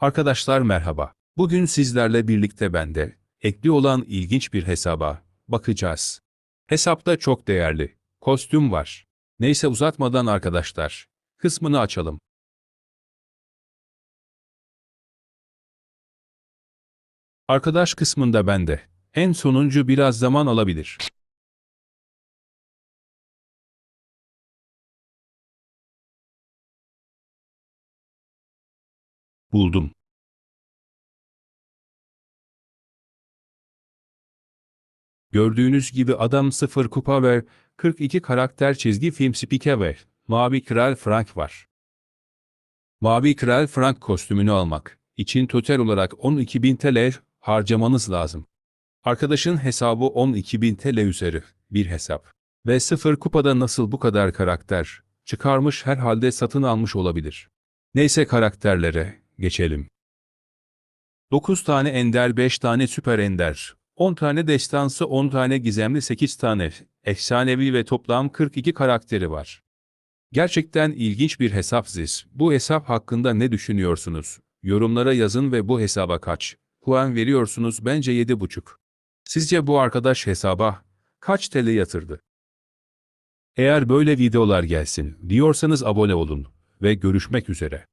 Arkadaşlar merhaba. Bugün sizlerle birlikte bende ekli olan ilginç bir hesaba bakacağız. Hesapta çok değerli kostüm var. Neyse uzatmadan arkadaşlar kısmını açalım. Arkadaş kısmında bende. En sonuncu biraz zaman alabilir. Buldum. Gördüğünüz gibi adam 0 kupa ve 42 karakter çizgi film spike ve Mavi Kral Frank var. Mavi Kral Frank kostümünü almak için total olarak 12.000 TL harcamanız lazım. Arkadaşın hesabı 12.000 TL üzeri bir hesap. Ve 0 kupada nasıl bu kadar karakter çıkarmış herhalde satın almış olabilir. Neyse karakterlere geçelim. 9 tane ender 5 tane süper ender, 10 tane destansı 10 tane gizemli 8 tane efsanevi ve toplam 42 karakteri var. Gerçekten ilginç bir hesap ziz. Bu hesap hakkında ne düşünüyorsunuz? Yorumlara yazın ve bu hesaba kaç puan veriyorsunuz bence 7,5. Sizce bu arkadaş hesaba kaç TL yatırdı? Eğer böyle videolar gelsin diyorsanız abone olun ve görüşmek üzere.